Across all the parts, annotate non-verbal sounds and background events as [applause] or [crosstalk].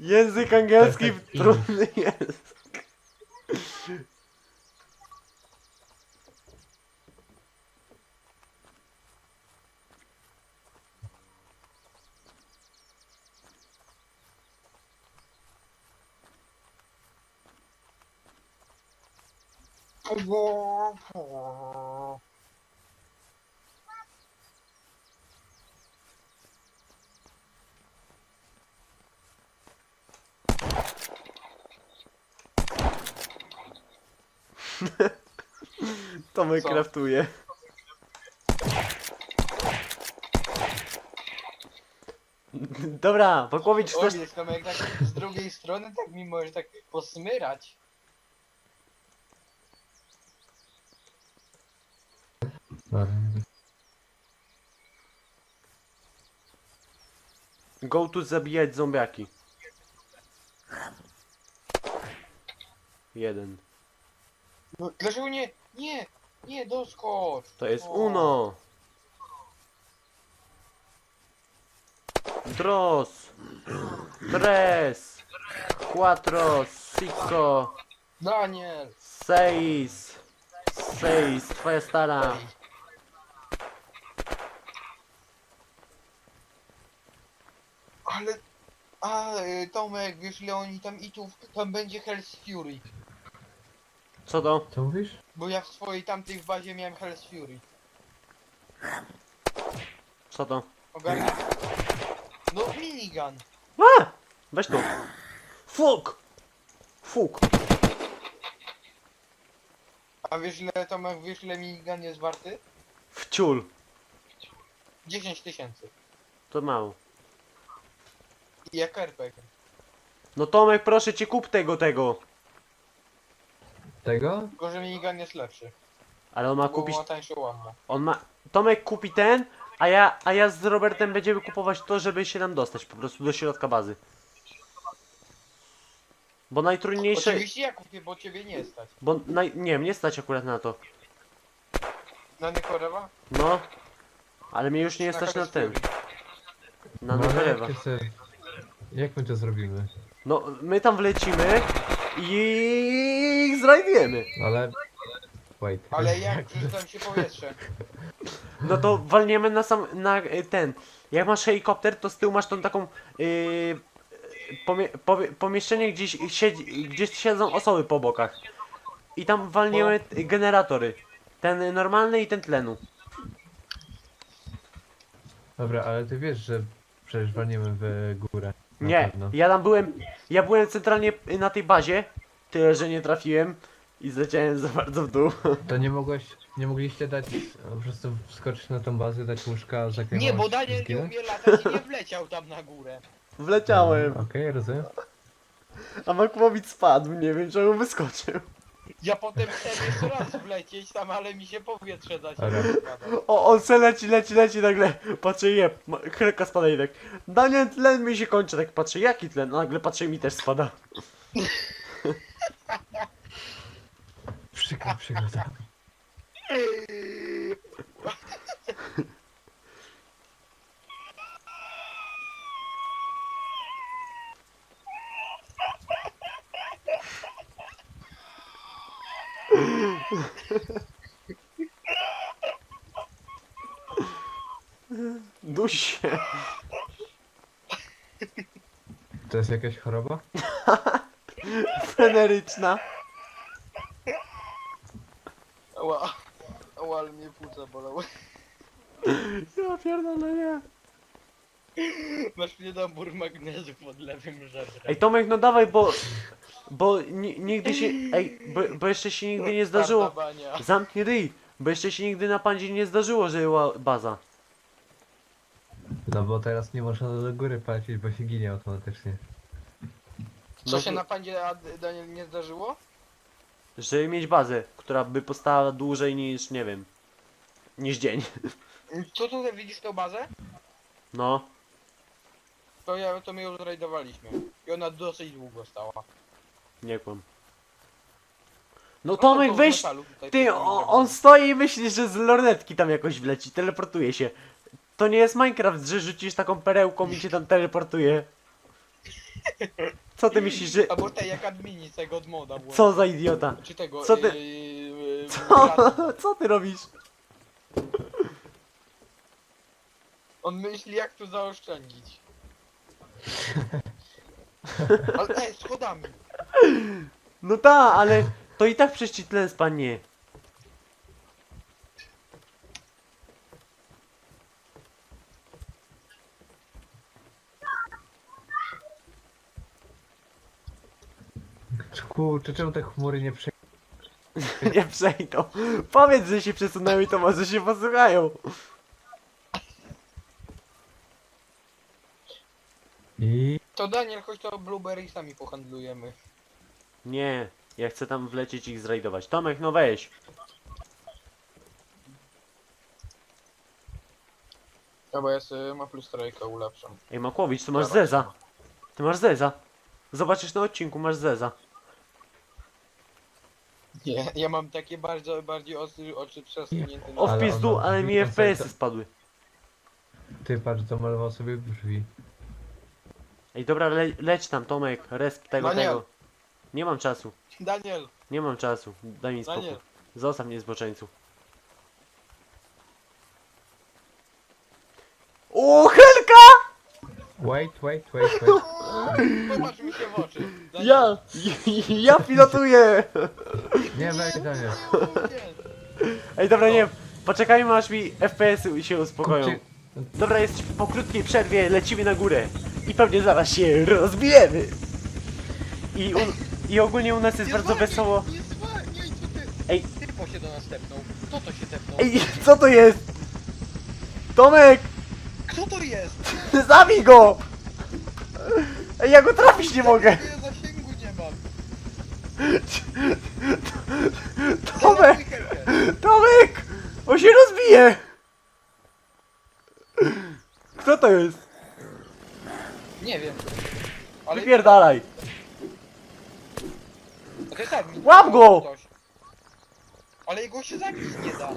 Język angielski trudny jest. Tomek Co? kraftuje. Dobra, Oj, chcesz... jest Tomek tak z drugiej strony, tak mi możesz tak posmyrać. Go tu zabijać zombiaki. Jeden. No, dlaczego nie? Nie! Nie, doskocz! To jest uno. Dos. Tres. Cuatro. Cinco. Daniel! Seis. Seis. Twoja stara. Ale... A, y, Tomek, wiesz ile oni tam i tu, tam będzie Hell's Fury. Co to? Co mówisz? Bo ja w swojej tamtej w bazie miałem Hell's Fury. Co to? Ogarnij? No, minigun! A! Weź tu. Fuk. Fuk. A wiesz ile, Tomek, wiesz ile minigun jest warty? Wciul. 10 tysięcy. To mało. I jak RPG. No Tomek, proszę cię, kup tego, tego. Tego? Tylko, że minigun jest lepszy. Ale on ma Bo kupić... ma tańszą łamę. On ma... Tomek kupi ten, a ja, a ja z Robertem będziemy kupować to, żeby się tam dostać po prostu do środka bazy. Bo najtrudniejsze... Oczywiście ja kupię, bo ciebie nie stać. Bo naj... nie, mnie stać akurat na to. Na Nykorewa? No. Ale mnie już nie stać na ten. Na No, ty jak my to zrobimy? No, my tam wlecimy i ich zrajdujemy. Ale... Wait. Ale jak przerzucam się powietrze? No to walniemy na sam, na y, ten. Jak masz helikopter, to z tyłu masz tą taką yy, pomie, powie, pomieszczenie, gdzieś, siedzi, gdzie siedzą osoby po bokach. I tam walniemy y, generatory. Ten normalny i ten tlenu. Dobra, ale ty wiesz, że przecież walniemy w górę. Na Nie, pewno. ja tam byłem, ja byłem centralnie na tej bazie, tyle że nie trafiłem i zleciałem za bardzo w dół. To nie mogłeś, nie mogliście dać, po prostu wskoczyć na tą bazę, dać łóżka, zakrywać Nie, bo Daniel nie umie latać i nie wleciał tam na górę. [laughs] Wleciałem, Okej, rozumiem. a Makłowicz spadł, nie wiem czemu wyskoczył. Ja potem chciałem jeszcze raz wlecieć tam, ale mi się powietrze zaciągało. O, on se leci, leci, leci, nagle patrzę, je, ma- chreka spada i tak. Daniel, tlen mi się kończy, tak patrzę, jaki tlen? A nagle patrzę, mi też spada. Przykro, przykro, Duś się. To jest jakaś choroba? [laughs] Feneryczna. Ała, ała, ale mnie płuca bolały. Ja pierdolę, nie. Masz mnie nabór magnezu pod lewym żebrem. Ej, Tomek, no dawaj, bo... Bo ni nigdy się... Ej, bo, bo jeszcze się nigdy nie zdarzyło... Bania. Zamknij ryj, bo jeszcze się nigdy na pandzie nie zdarzyło, że była baza. No bo teraz nie można do góry płacić, bo się ginie automatycznie. Co No się na pandzie a Daniel nie zdarzyło? Żeby mieć bazę, która by postała dłużej niż, nie wiem... Niż dzień. Co tutaj widzisz tą bazę? No. To ja to my ją zrajdowaliśmy. I ona dosyć długo stała. Nie kłam. No No, Tomek, to z weź... metalu tutaj Ty, o, on stoi i myśli, że z lornetki tam jakoś wleci, teleportuje się. to nie jest Minecraft, że rzucisz taką perełką i cię tam teleportuje. Co ty myślisz, że... Albo te jak admini tego od moda było. Co za idiota? Czy tego... Co ty- Yy, [laughs] Co? Co ty robisz? On myśli jak tu zaoszczędzić. [laughs] Ale ej, schodami. No ta, ale to i tak przez ci tlen spadnie. Kurczę, czemu te chmury nie prze... [laughs] Nie przejdą. Powiedz, że się przesunęły i to może się posłuchają. I... To Daniel, chodź to blueberriesami pohandlujemy. Nie, ja chcę tam wlecieć i ich zrajdować. Tomek, no weź. Chyba ja sobie ma plus strajka ulepszam. Ej, Makłowicz, ty masz Dobra. zeza. Ty masz zeza. Zobaczysz na odcinku, masz zeza. Nie, ja mam takie bardzo, bardziej ostre oczy przesunięte na... O w Ale pizdu, ona- ale mi on sobie FPS-y to- spadły. Ty patrz, zamalował sobie drzwi. Ej, dobra, le leć tam, Tomek, resp tego, Daniel. tego. Nie mam czasu, Daniel, nie mam czasu. Daj mi spokój. Daniel. Zostaw mnie zboczeńcu. O, Helka! Wait, wait, wait, wait. popatrz mi się w oczy. Daniel. Ja, ja pilotuję! Nie, weź Daniel. Nie. Ej, dobra, nie, poczekajmy aż mi FPS-y się uspokoją. Kupcie... Dobra, jest po krótkiej przerwie, lecimy na górę. I pewnie zaraz się rozbijemy. I, u, i ogólnie u nas jest bardzo wesoło. Nie co ty? Ej. Typo się do nas tepnął. Kto to się tepnął? Ej, co to jest? Tomek! Kto to jest? [laughs] Zabij go! Ej, ja go trafić nie mogę! Ja zasięgu nie mam. [laughs] Tomek! Tomek! On się rozbije! Kto to jest? Nie wiem. Ale... Wypierdalaj! To jest admin. Łap go! Ktoś. Ale jego się zabić nie da. [laughs]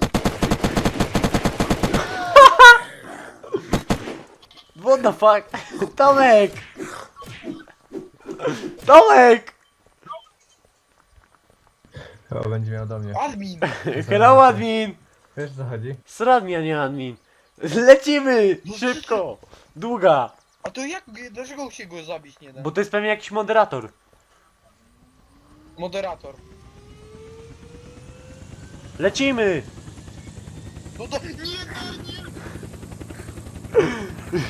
What the fuck? Tomek! Tomek! Chyba będzie miał do mnie. Admin! Hello admin! Wiesz co chodzi? Sradmi, a nie admin. Lecimy! Szybko! Długa! A to jak, dlaczego się go zabić nie da? Bo to jest pewnie jakiś moderator. Moderator. Lecimy! No to... Nie, nie,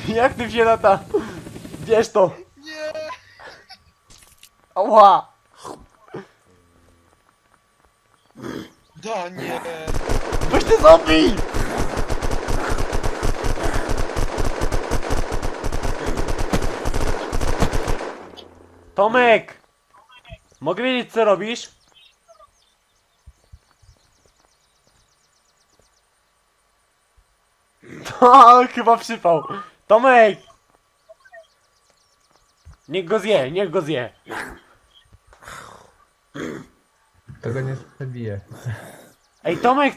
nie! [laughs] Jak ty się lata? Bierz to! Nie! Ała! Da, nie! Weź ty zombie! Tomek! Mogę wiedzieć co robisz? To [laughs] chyba przypał. Tomek! Niech go zje, niech go zje. Tego nie zabije. Ej Tomek,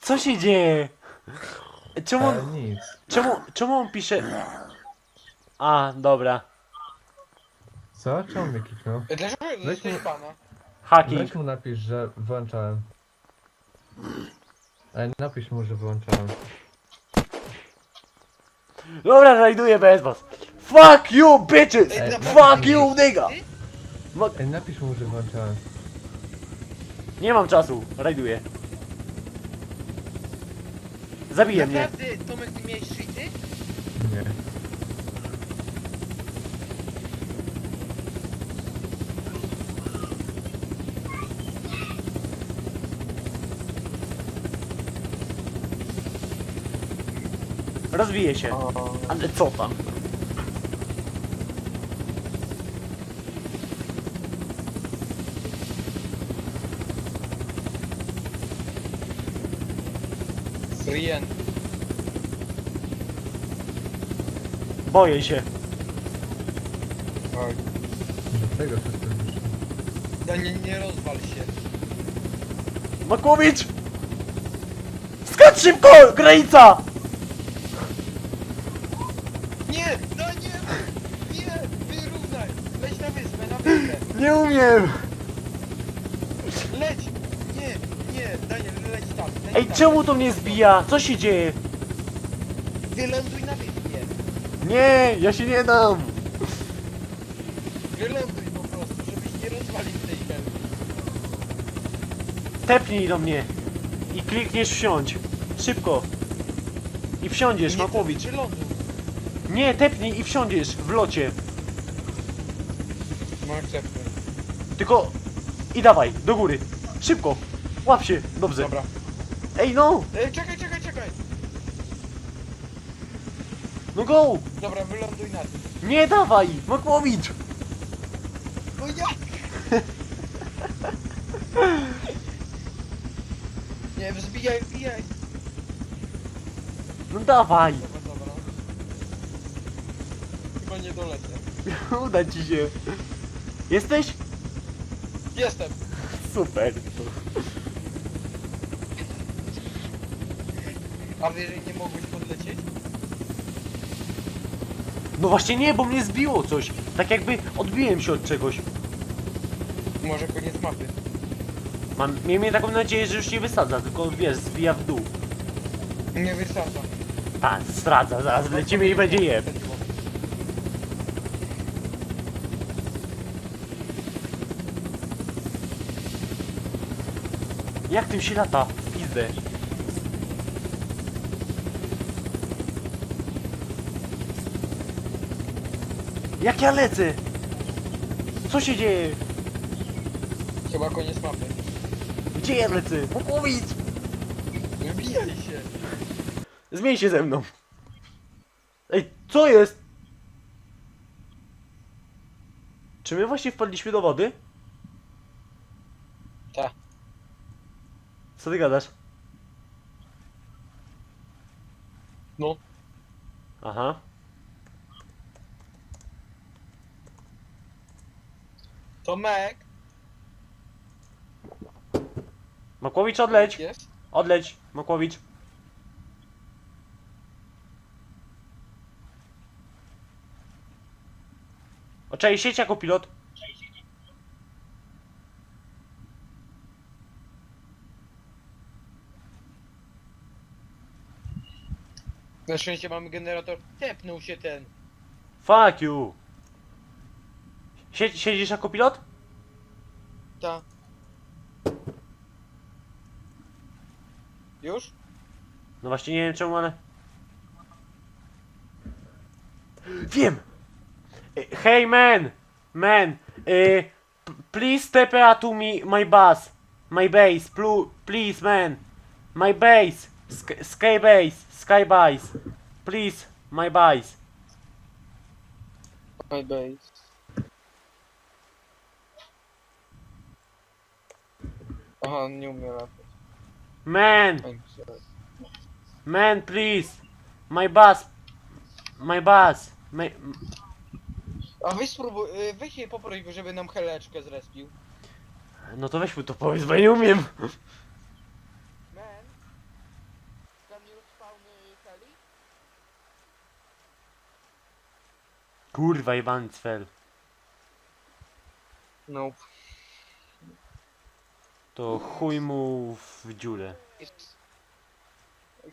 co się dzieje? Czemu, Ale nic. czemu, czemu on pisze... A, dobra. Co? Czemu mnie kliknął? Dlaczego Weź jesteś mu- pana? Hacking. Weź mu napisz, że włączałem. Ale napisz mu, że włączałem. Dobra, znajduję bez was. Fuck you, bitches! Ej, Ej, Fuck you, nigga! Ej, napisz mu, że włączałem. nie mam czasu, rajduję. Zabije mnie. Naprawdę, Tomek, ty miałeś cheaty? Nie. Rozbije się. Ale co tam? Frien. Boję się. Oj. Dlatego wyszło. Da, nie, nie rozwal się. Makłowicz! Skacz szybko! Granica! Nie umiem! Leć! Nie, nie, Daniel, leć tam. Leć Ej, tam. czemu to mnie zbija? Co się dzieje? Wyląduj na wyspie. Nie, ja się nie dam! Wyląduj po prostu, żebyś nie rozwalił tej helki. Tepnij do mnie i klikniesz wsiądź. Szybko. I wsiądziesz, Nie, Makłowicz. Wyląduj. Nie, tepnij i wsiądziesz w locie. Akceptuj. Tylko... I dawaj, do góry. Szybko. Łap się. Dobrze. Dobra. Ej, no! Ej, czekaj, czekaj, czekaj. No go! Dobra, wyląduj na tym. Nie dawaj! Makłowicz! No jak? [laughs] Nie, wzbijaj, wbijaj. No dawaj! Dobra, dobra. Chyba nie dolecę. [laughs] Uda ci się. Jesteś? Jestem. Super. A wyżej nie mogłeś podlecieć? No właśnie nie, bo mnie zbiło coś. Tak jakby odbiłem się od czegoś. Może koniec mapy. Mam, miejmy taką nadzieję, że już nie wysadza, tylko wiesz, zbija w dół. Nie wysadza. A, zdradza, zaraz lecimy i będzie jeb. Jak tym się lata? W Pizdę. Jak ja lecę? Co się dzieje? Chyba koniec mapy. Gdzie ja lecę? Popowiedz! Wbijaj się. Zmień się ze mną. Ej, co jest? Czy my właśnie wpadliśmy do wody? Tak. Co ty gadasz? No. Aha. Tomek. Makłowicz odleć! Jest? Odleć, Makłowicz. Oczej, sieć jako pilot. Na szczęście mamy generator. Tepnął się ten. Fuck you. Sie siedzisz jako pilot? Ta. Już? No właśnie nie wiem czemu, ale... Wiem! E, Hey man! Man! E, p- please step out to me, my bus. My base, plu please man. My base. Sk sky base. Sky base. Please, my base. My base. Aha, on nie umie latać. Man! Sorry. Man, please! My bus! My bus! My... A weź spróbuj, y, weź jej poproś go, żeby nam heleczkę zrespił. No to weź mu to powiedz, bo ja nie umiem. Man, can you spawn heli? Kurwa, jebany cfel. Nope. To chuj mu w dziurę. It's... I.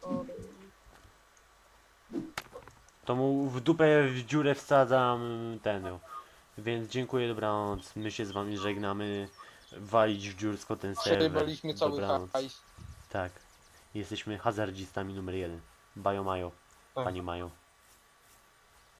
Sorry. To mu w dupę w dziurę wsadzam ten. Więc dziękuję, dobranoc. My się z wami żegnamy. Walić w dziursko ten serwer. Przejebaliśmy cały Dobranoc. hajs. Tak. Jesteśmy hazardzistami numer jeden. Bajo Majo. Tak. Pani Majo.